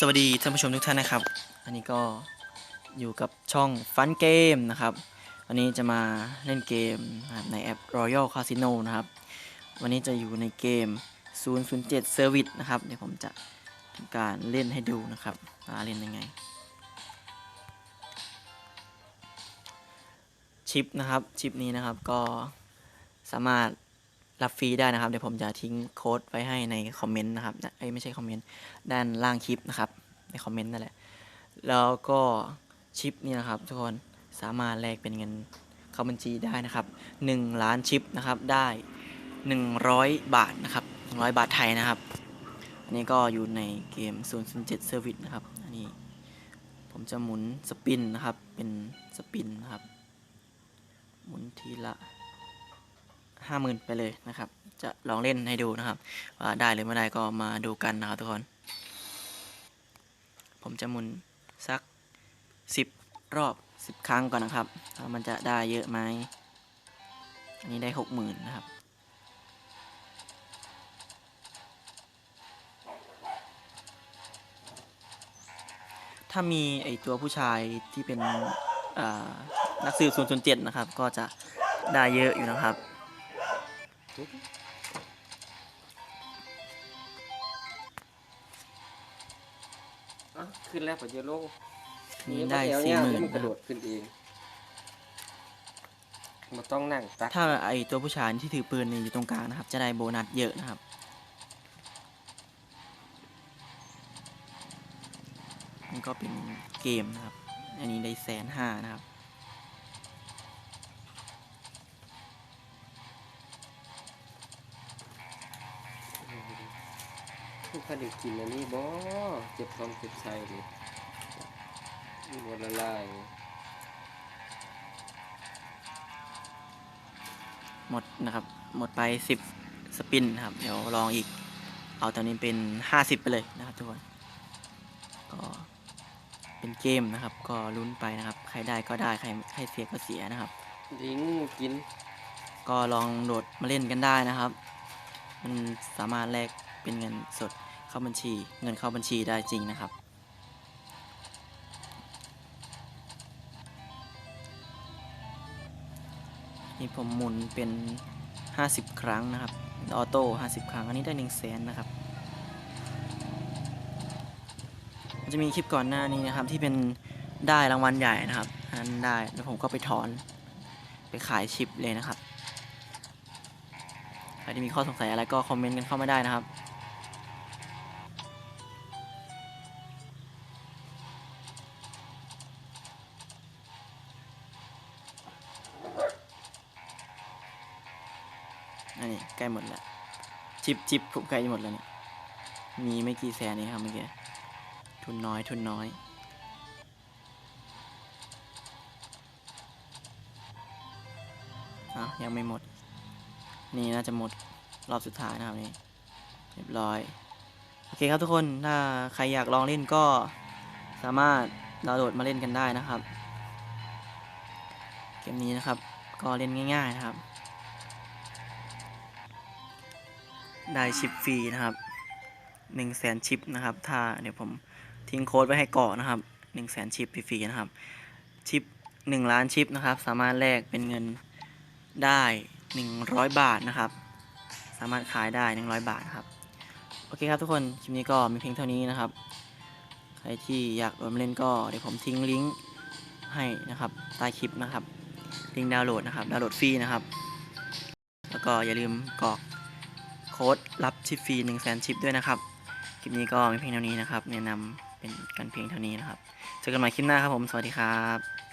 สวัสดีท่านผู้ชมทุกท่านนะครับ อันนี้ก็อยู่กับช่องฟันเกมนะครับ วันนี้จะมาเล่นเกมในแอป Royal Casino นะครับ วันนี้จะอยู่ในเกม 007 Service นะครับ เดี๋ยวผมจะทำการเล่นให้ดูนะครับว่าเล่นยังไง ชิปนะครับ ชิปนี้นะครับก็สามารถ รับฟรีได้นะครับ เดี๋ยวผมจะทิ้งโค้ดไว้ให้ในคอมเมนต์นะครับเอ้ไม่ใช่คอมเมนต์ด้านล่างคลิปนะครับ ในคอมเมนต์นั่นแหละ แล้วก็ชิปนี่นะครับทุกคนสามารถแลกเป็นเงินเข้าบัญชีได้นะครับ 1 ล้านชิปนะครับได้ 100 บาทนะครับ100 บาทไทยนะครับ อันนี้ก็อยู่ในเกม 007 Service นะครับ อันนี้ผมจะหมุนสปินนะครับ เป็นสปินนะครับ หมุนทีละ 50,000ไปเลยนะครับ จะลองเล่นให้ดูนะครับ ว่าได้หรือไม่ได้ก็มาดูกันนะครับทุกคน ผมจะหมุนสักสิบรอบสิบครั้งก่อนนะครับว่ามันจะได้เยอะไหมอันนี้ได้หกหมื่นนะครับถ้ามีไอตัวผู้ชายที่เป็นนักสืบ007 นะครับ ก็จะได้เยอะอยู่นะครับ อะขึ้นแล้วปัจจุโลกนี่ได้มัสี่หมื่นมันกระโดดขึ้นเองมันต้องนั่งตักถ้าไอตัวผู้ชายที่ถือปืนนี่อยู่ตรงกลางนะครับ จะได้โบนัสเยอะนะครับ มันก็เป็นเกมนะครับ อันนี้ได้แสนห้านะครับ ทุกคนได้กินอันนี้บ่เจ็บท้องเจ็บไส้ดินี่วันละลายหมดนะครับ หมดไป10สปินนะครับ เดี๋ยวลองอีก เอาตอนนี้เป็น50ไปเลยนะครับทุกคน ก็เป็นเกมนะครับ ก็ลุ้นไปนะครับ ใครได้ก็ได้ ใครใครเสียก็เสียนะครับลิงกิน ก็ลองโหลดมาเล่นกันได้นะครับ มันสามารถแลก เป็นเงินสดเข้าบัญชี เงินเข้าบัญชีได้จริงนะครับ นี่ผมหมุนเป็น 50 ครั้งนะครับ ออโต้ 50 ครั้ง อันนี้ได้1 0 0 0 0แสนนะครับจะมีคลิปก่อนหน้านี้นะครับที่เป็นได้รางวัลใหญ่นะครับอันนั้นได้แล้วผมก็ไปถอนไปขายชิปเลยนะครับ ใครที่มีข้อสงสัยอะไรก็คอมเมนต์กันเข้ามาได้นะครับ นนี้ใกล้หมดแล้วชิปชิปผมใกล้หมดแล้วเนี่ยมีไม่กี่แสนนี่ครับเมื่อกี้ทุนน้อยทุนน้อยอะยังไม่หมด นี่น่าจะหมดรอบสุดท้ายนะครับนี่เรียบร้อยโอเคครับทุกคนถ้าใครอยากลองเล่นก็สามารถดาวน์โหลดมาเล่นกันได้นะครับ เกมนี้นะครับ ก็เล่นง่าย ๆ นะครับ ได้ชิปฟรีนะครับ1 0 0 0 0แสนชิปนะครับ ถ้าเดี๋ยวผมทิ้งโค้ดไว้ให้ก่อนนะครับ1 0 0 0 0แสนชิปฟรีนะครับ ชิป 1 ล้านชิปนะครับ สามารถแลกเป็นเงินได้ 100 บาทนะครับ สามารถขายได้ 100 บาทครับ โอเคครับทุกคน คลิปนี้ก็มีเพียงเท่านี้นะครับ ใครที่อยากโหลดมเล่นก็เดี๋ยวผมทิ้งลิงก์ให้นะครับใต้คลิปนะครับลิงก์ดาวน์โหลดนะครับดาวน์โหลดฟรีนะครับ แล้วก็อย่าลืมกรอก ค้ดรับชิปฟรี1 0 0 0 0แสนชิปด้วยนะครับ คลิปนี้ก็มีเพียงเท่านี้นะครับ แนะนำเป็นกันเพียงเท่านี้นะครับ เจอกันใหม่คลิปหน้าครับผม สวัสดีครับ